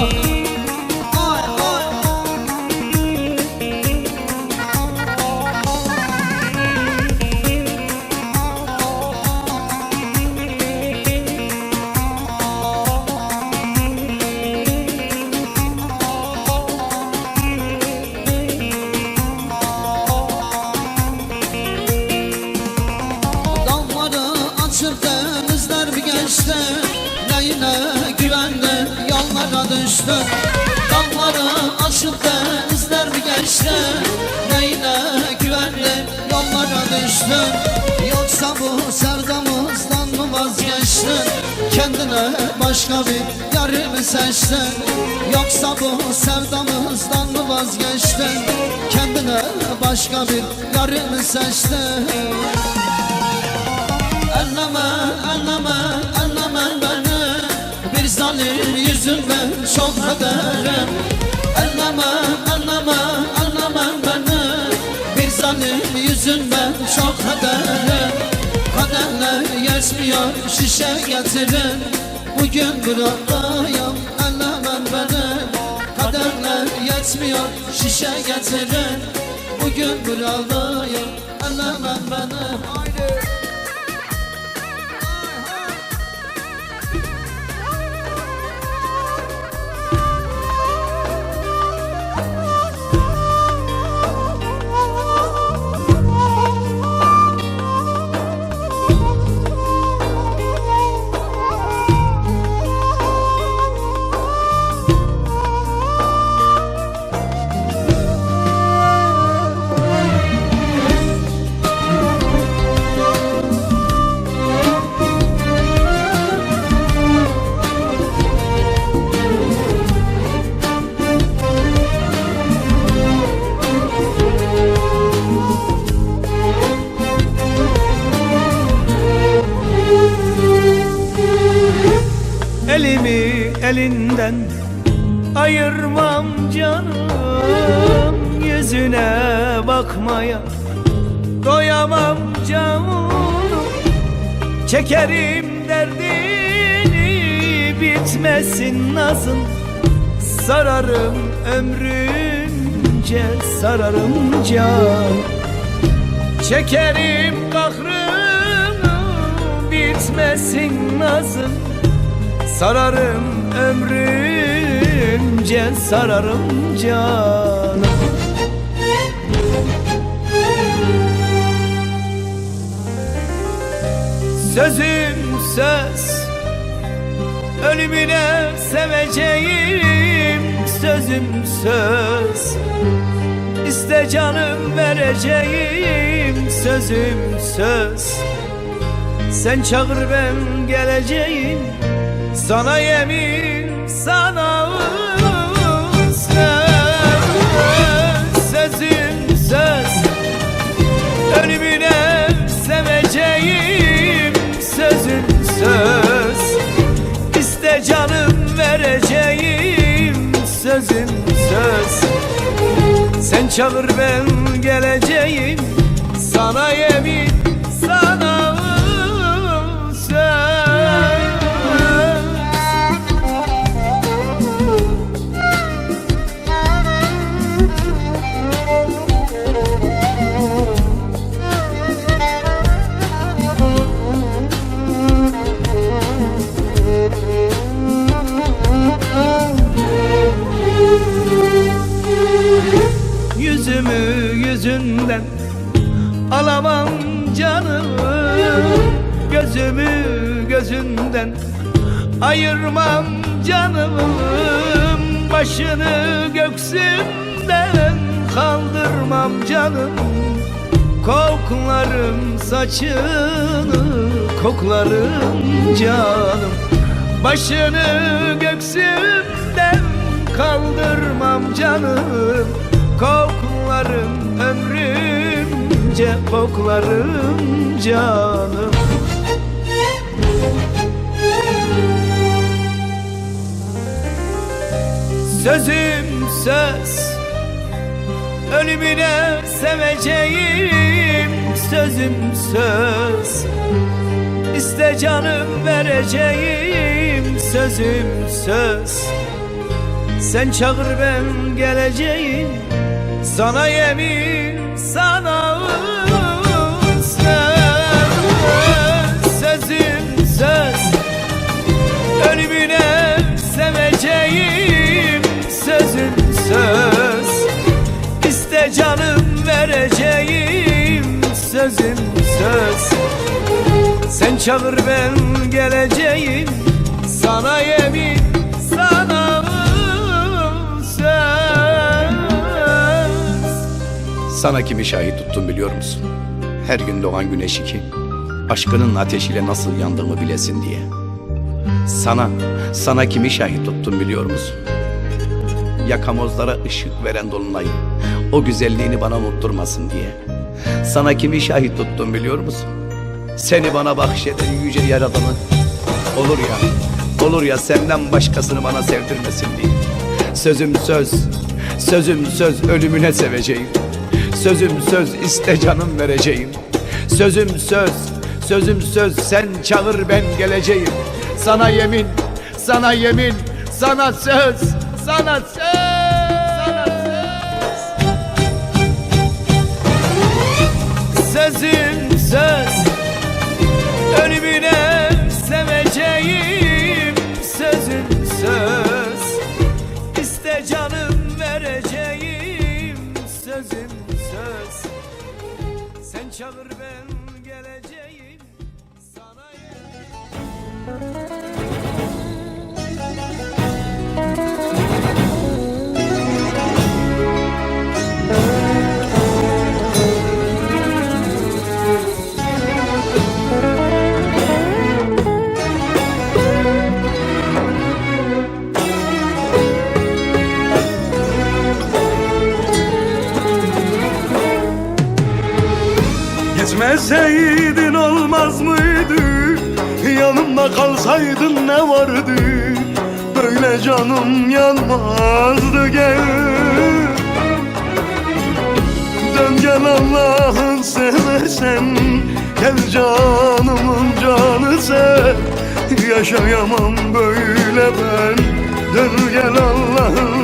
Oh. Düştün Dağları aşıp denizler geçti. Neyle güvenli yollara düştün Yoksa bu sevdamızdan mı vazgeçtin? Kendine başka bir yarı mı seçtin? Yoksa bu sevdamızdan mı vazgeçtin? Kendine başka bir yarı mı seçtin? Beni Bir zalim yüzünden çok kaderim Anlama, anlama, anlama beni Bir zalim yüzünden çok kaderim Kaderle yetmiyor şişe getirin Bugün buradayım anlama beni Kaderle yetmiyor şişe getirin Bugün buradayım anlama beni elinden ayırmam canım Yüzüne bakmaya doyamam canım. Çekerim derdini bitmesin nazın. Sararım ömrümce sararım can. Çekerim kahrını bitmesin nazın Sararım ömrümce sararım canım Sözüm söz Ölümüne seveceğim. Sözüm söz İste canım vereceğim. Sözüm söz Sen çağır ben geleceğim Sana yemin sana söz Sözüm söz. Ölümüne seveceğim Sözüm söz. İste canım vereceğim Sözüm söz. Sen çağır ben geleceğim Sana yemin Gözümü gözünden ayırmam canım Başını göksümden kaldırmam canım. Koklarım saçını koklarım canım. Başını göksümden kaldırmam canım. Koklarım ömrümce koklarım canım Sözüm söz. Ölümüne seveceğim Sözüm söz. İste canım vereceğim Sözüm söz. Sen çağır ben geleceğim. Sana yemin sana geleceğim sözüm söz Sen çağır ben geleceğim sana yemin sana söz Sana kimi şahit tuttum biliyor musun? Her gün doğan güneşi ki aşkının ateşiyle nasıl yandığımı bilesin diye. Sana, sana kimi şahit tuttum biliyor musun? Yakamozlara ışık veren dolunayı o güzelliğini bana unutturmasın diye. Sana kimi şahit tuttum biliyor musun? Seni bana bahşeden yüce yaradanı. Olur ya, olur ya senden başkasını bana sevdirmesin diye. Sözüm söz, sözüm söz ölümüne seveceğim. Sözüm söz iste canım vereceğim. Sözüm söz, sözüm söz sen çağır ben geleceğim. Sana yemin, sana yemin, sana söz, sana söz, çağır Gitmeseydin olmaz mıydı? Yanımda kalsaydın ne vardı? Böyle canım yanmazdı gel. Dön gel Allah'ın seversen Gel canımın canı sen Yaşayamam böyle ben. Dön gel Allah'ın